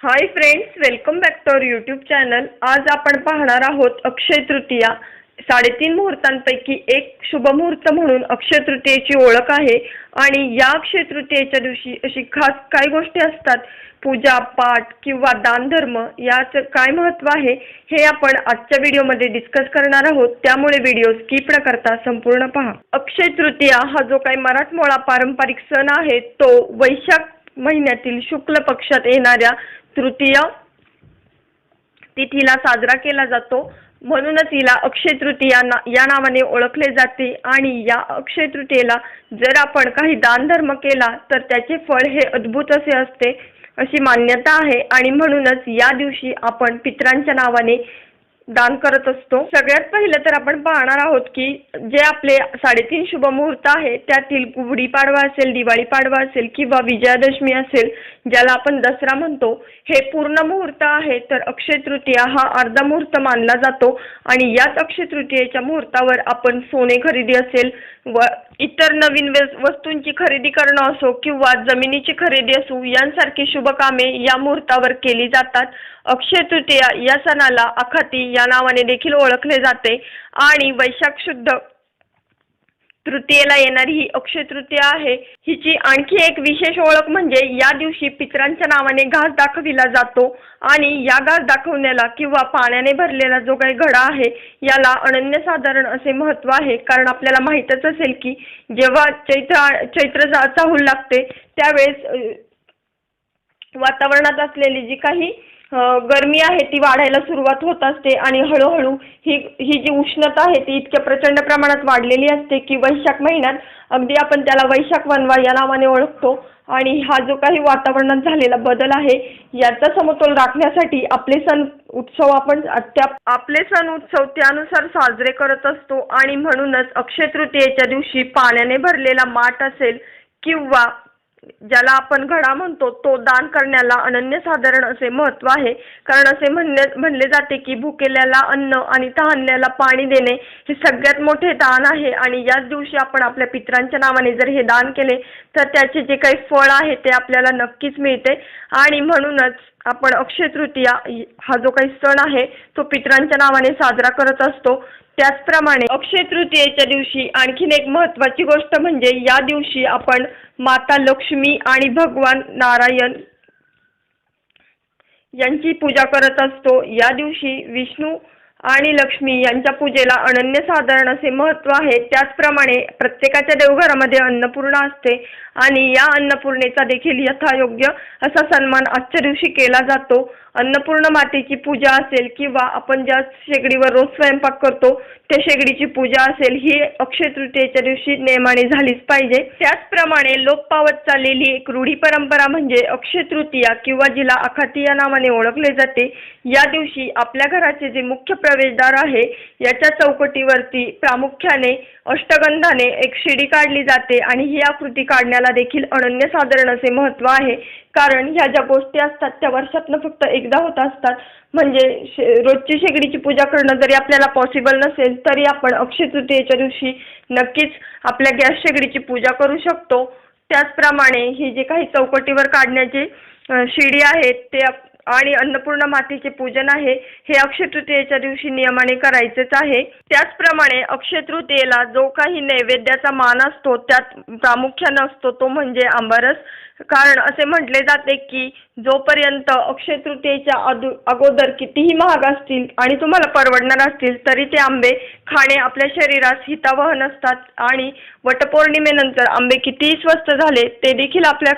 Hi friends welcome back to our YouTube channel आज आपण पाहणार आहोत अक्षय तृतीया. साडेतीन मुहूर्तांपैकी एक शुभ मुहूर्त म्हणून अक्षय तृतीयेची ओळख आहे. आणि या अक्षय तृतीयेच्या दिवशी अशी खास काय गोष्टी असतात? पूजा पाठ किंवा दानधर्म याचं काय महत्त्व आहे? हे आपण आजच्या व्हिडिओमध्ये डिस्कस करणार आहोत. त्यामुळे व्हिडिओ स्किप न करता संपूर्ण पहा. अक्षय तृतीया हा जो काही मराठमोळा पारंपरिक सण आहे तो वैशाख महिन्यातील शुक्ल पक्षात येणाऱ्या तृतीय तिथीला साजरा केला जातो. म्हणूनच हिला अक्षय तृतीया ना या नावाने ओळखले जाते. आणि या अक्षय तृतीयेला जर आपण काही दानधर्म केला तर त्याचे फळ हे अद्भुत असे असते अशी मान्यता आहे. आणि म्हणूनच या दिवशी आपण पितरांच्या नावाने दान करत असतो. सगळ्यात पहिलं तर आपण पाहणार आहोत की जे आपले साडेतीन शुभ मुहूर्त आहे त्यातील गुढीपाडवा असेल दिवाळी पाडवा असेल किंवा विजयादशमी असेल ज्याला आपण दसरा म्हणतो हे पूर्ण मुहूर्त आहे. तर अक्षय तृतीया हा अर्धा मुहूर्त मानला जातो आणि याच अक्षय तृतीयेच्या मुहूर्तावर आपण सोने खरेदी असेल व इतर नवीन वस्तूंची खरेदी करणं असो किंवा जमिनीची खरेदी असो यांसारखी शुभ कामे या मुहूर्तावर केली जातात. अक्षय तृतीया या सणाला अखाती या नावाने देखील ओळखले जाते. आणि वैशाख शुद्ध तृतीयेला येणारी ही अक्षय तृतीया आहे. हिची आणखी एक विशेष ओळख म्हणजे या दिवशी पितरांच्या नावाने घास दाखविला जातो आणि या घास दाखवण्याला किंवा पाण्याने भरलेला जो काही घडा आहे याला अनन्यसाधारण असे महत्त्व आहे. कारण आपल्याला माहीतच असेल की जेव्हा चैत्र चैत्र जा- चाहूल लागते त्यावेळेस वातावरणात असलेली जी काही गरमी आहे ती वाढायला सुरुवात होत असते आणि हळूहळू ही ही जी उष्णता आहे ती इतक्या प्रचंड प्रमाणात वाढलेली असते की वैशाख महिन्यात अगदी आपण त्याला वैशाख वनवा या नावाने ओळखतो. आणि हा जो काही वातावरणात झालेला बदल आहे याचा समतोल राखण्यासाठी आपले सण उत्सव आपण त्या आपले सण उत्सव त्यानुसार साजरे करत असतो. आणि म्हणूनच अक्षय तृतीयेच्या दिवशी पाण्याने भरलेला माठ असेल किंवा ज्याला आपण घडा म्हणतो तो दान करण्याला अनन्यसाधारण असे महत्त्व आहे. कारण असे म्हणले म्हणले जाते की भुकेल्याला अन्न आणि तहानल्याला पाणी देणे हे सगळ्यात मोठे दान आहे. आणि याच दिवशी आपण आपल्या पितरांच्या नावाने जर हे दान केले तर त्याचे जे काही फळ आहे ते आपल्याला नक्कीच मिळते. आणि म्हणूनच आपण अक्षय तृतीया हा जो काही सण आहे तो पितरांच्या नावाने साजरा करत असतो. त्याचप्रमाणे अक्षय तृतीयेच्या दिवशी आणखीन एक महत्त्वाची गोष्ट म्हणजे या दिवशी आपण माता लक्ष्मी आणि भगवान नारायण यांची पूजा करत असतो. या दिवशी विष्णू आणि लक्ष्मी यांच्या पूजेला अनन्यसाधारण असे महत्त्व आहे. त्याचप्रमाणे प्रत्येकाच्या देवघरामध्ये अन्नपूर्णा असते आणि या अन्नपूर्णेचा देखील यथायोग्य असा सन्मान आजच्या दिवशी केला जातो. अन्नपूर्ण मातेची पूजा असेल किंवा आपण ज्या शेगडीवर रोज स्वयंपाक करतो त्या शेगडीची पूजा असेल ही अक्षय तृतीयेच्या दिवशी नियमाने झालीच पाहिजे. त्याचप्रमाणे लोप पावत चाललेली एक रूढी परंपरा म्हणजे अक्षय तृतीया किंवा जिला अखाती या नावाने ओळखले जाते. या दिवशी आपल्या घराचे जे मुख्य प्रवेशद्वार आहे. याच्या चौकटीवरती प्रामुख्याने अष्टगंधाने एक शिडी काढली जाते आणि ही आकृती काढण्याला देखील अनन्यसाधारण असे महत्त्व आहे. कारण ह्या ज्या गोष्टी असतात त्या वर्षातनं फक्त एकदा होत असतात. म्हणजे शे रोजची शेगडीची पूजा करणं जरी आपल्याला पॉसिबल नसेल तरी आपण अक्षय तृतीयेच्या दिवशी नक्कीच आपल्या गॅस शेगडीची पूजा करू शकतो. त्याचप्रमाणे ही जे काही चौकटीवर काढण्याची शिडी आहे ते आणि अन्नपूर्ण मातेचे पूजन आहे. हे अक्षय तृतीयेच्या दिवशी नियमाने करायचेच आहे. त्याचप्रमाणे अक्षय तृतीयेला जो काही नैवेद्याचा मान असतो त्यात प्रामुख्याने असतो तो म्हणजे आंबारस. कारण असे म्हटले जाते की जोपर्यंत अक्षय तृतीयेच्या अगोदर कितीही महाग असतील आणि तुम्हाला परवडणार असतील तरी ते आंबे खाणे आपल्या शरीरास हितावह नसतात. आणि वटपौर्णिमेनंतर आंबे कितीही स्वस्त झाले ते देखील आपल्या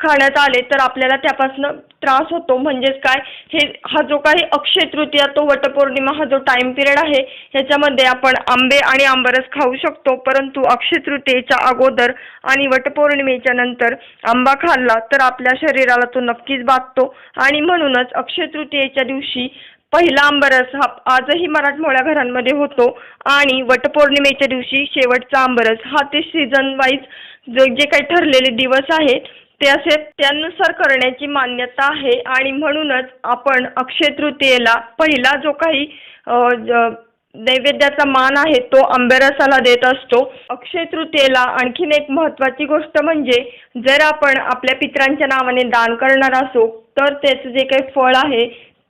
खाण्यात आले तर आपल्याला त्यापासून त्रास होतो. म्हणजेच काय? हे हा जो काही अक्षय तृतीया तो वटपौर्णिमा हा जो टाइम पिरियड आहे ह्याच्यामध्ये आपण आंबे आणि आंबरस खाऊ शकतो. परंतु अक्षय तृतीयेच्या अगोदर आणि वटपौर्णिमेच्या नंतर आंबा खाल्ला तर आपल्या शरीराला तो नक्कीच बाधतो. आणि म्हणूनच अक्षय तृतीयेच्या दिवशी पहिला आंबरस हा आजही मराठमोळ्या घरांमध्ये होतो. आणि वटपौर्णिमेच्या दिवशी शेवटचा आंबरस हा ते सीझन वाईज जे जे काही ठरलेले दिवस आहेत ते असे त्यानुसार करण्याची मान्यता आहे. आणि म्हणूनच आपण अक्षय तृतीयेला पहिला जो काही नैवेद्याचा मान आहे तो आंबेरसाला देत असतो. अक्षय तृतीयेला आणखीन एक महत्त्वाची गोष्ट म्हणजे जर आपण आपल्या पित्रांच्या नावाने दान करणार असो तर त्याचं जे काही फळ आहे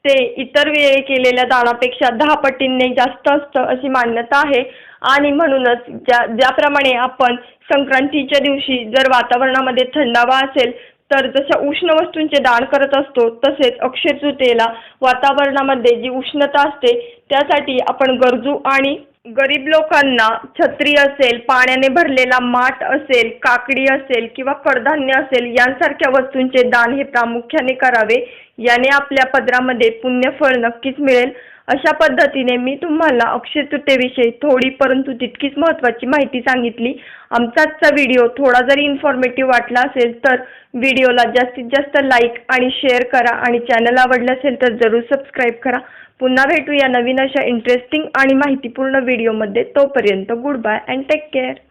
ते इतर वेळी केलेल्या दानापेक्षा दहा पटींनी जास्त असतं अशी मान्यता आहे. आणि म्हणूनच ज्या ज्याप्रमाणे आपण संक्रांतीच्या दिवशी जर वातावरणामध्ये थंडावा असेल तर जशा उष्ण वस्तूंचे दान करत असतो तसेच अक्षय तृतीयेला वातावरणामध्ये जी उष्णता असते त्यासाठी आपण गरजू आणि गरीब लोकांना छत्री असेल पाण्याने भरलेला माठ असेल काकडी असेल किंवा कडधान्य असेल यांसारख्या वस्तूंचे दान हे प्रामुख्याने करावे. याने आपल्या पदरामध्ये पुण्यफळ नक्कीच मिळेल. अशा पद्धतीने मी तुम्हाला अक्षय तृतीयेविषयी थोडी परंतु तितकीच महत्त्वाची माहिती सांगितली. आमचाचा व्हिडिओ थोडा जरी इन्फॉर्मेटिव्ह वाटला असेल तर व्हिडिओला जास्तीत जास्त लाईक आणि शेअर करा आणि चॅनल आवडलं असेल तर जरूर सबस्क्राईब करा. पुन्हा भेटूया नवीन अशा इंटरेस्टिंग आणि माहितीपूर्ण व्हिडिओमध्ये. तोपर्यंत goodbye and take care